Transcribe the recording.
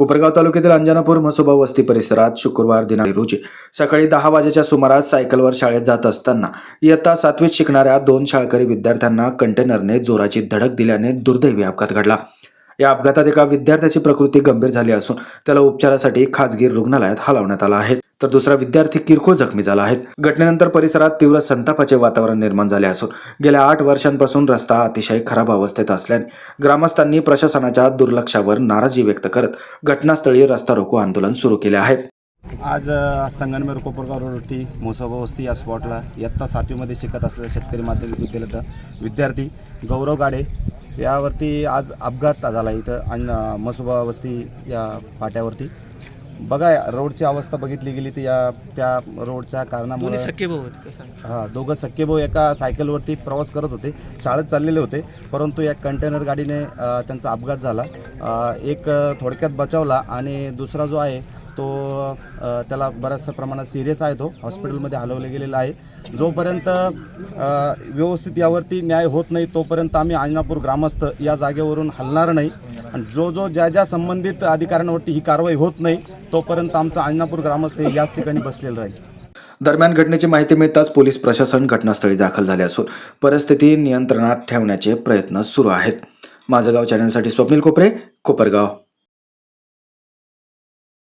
कोपरगाव तालुक्यातील अंजनापूर म्हसोबा वस्ती परिसरात शुक्रवार दिनांक रोजी सकाळी दहा वाजेच्या सुमारास सायकलवर शाळेत जात असताना इयत्ता सातवीत शिकणाऱ्या दोन शाळकरी विद्यार्थ्यांना कंटेनरने जोराची धडक दिल्याने दुर्दैवी अपघात घडला. या अपघातात एका विद्यार्थ्याची प्रकृती गंभीर झाली असून त्याला उपचारासाठी खासगी रुग्णालयात हलवण्यात आला आहे. तर दुसरा विद्यार्थी किरकोळ जखमी झाला आहे. घटनेनंतर परिसरात तीव्र संतापाचे वातावरण निर्माण झाले असून गेल्या आठ वर्षांपासून रस्ता अतिशय खराब अवस्थेत असल्याने ग्रामस्थांनी प्रशासनाच्या दुर्लक्षावर नाराजी व्यक्त करत घटनास्थळी रस्ता रोको आंदोलन सुरू केले आहे. आज अ, संगमनेर कोपरगाव रोडवरती मोसोबा वस्ती या स्पॉटला इयत्ता सातवीमध्ये शिकत असलेल्या शेतकरी माध्यमिक विद्यालयाचा विद्यार्थी गौरव गाडे यावरती आज अपघात झाला इथं आणि मसोबा वस्ती या फाट्यावरती. बघा रोडची अवस्था बघितली गेली तर या त्या रोडच्या कारणामुळे हां दोघं सख्खे भाऊ एका सायकलवरती प्रवास करत होते. शाळेत चाललेले होते परंतु या कंटेनर गाडीने त्यांचा अपघात झाला. एक थोडक्यात बचावला आणि दुसरा जो आहे तो त्याला बऱ्याचशा प्रमाणात सिरियस आहे तो. हॉस्पिटलमध्ये हलवले गेलेला आहे. जोपर्यंत व्यवस्थित यावरती न्याय होत नाही तोपर्यंत आम्ही आंजनापूर ग्रामस्थ या जागेवरून हलणार नाही. आणि जो जो ज्या ज्या संबंधित अधिकाऱ्यांवरती ही कारवाई होत नाही तोपर्यंत आमचा आंजनापूर ग्रामस्थ याच ठिकाणी बसलेलं राहील. दरम्यान घटनेची माहिती मिळताच पोलीस प्रशासन घटनास्थळी दाखल झाले असून परिस्थिती नियंत्रणात ठेवण्याचे प्रयत्न सुरू आहेत. माझं गाव चॅनलसाठी स्वप्नील कोपरे कोपरगाव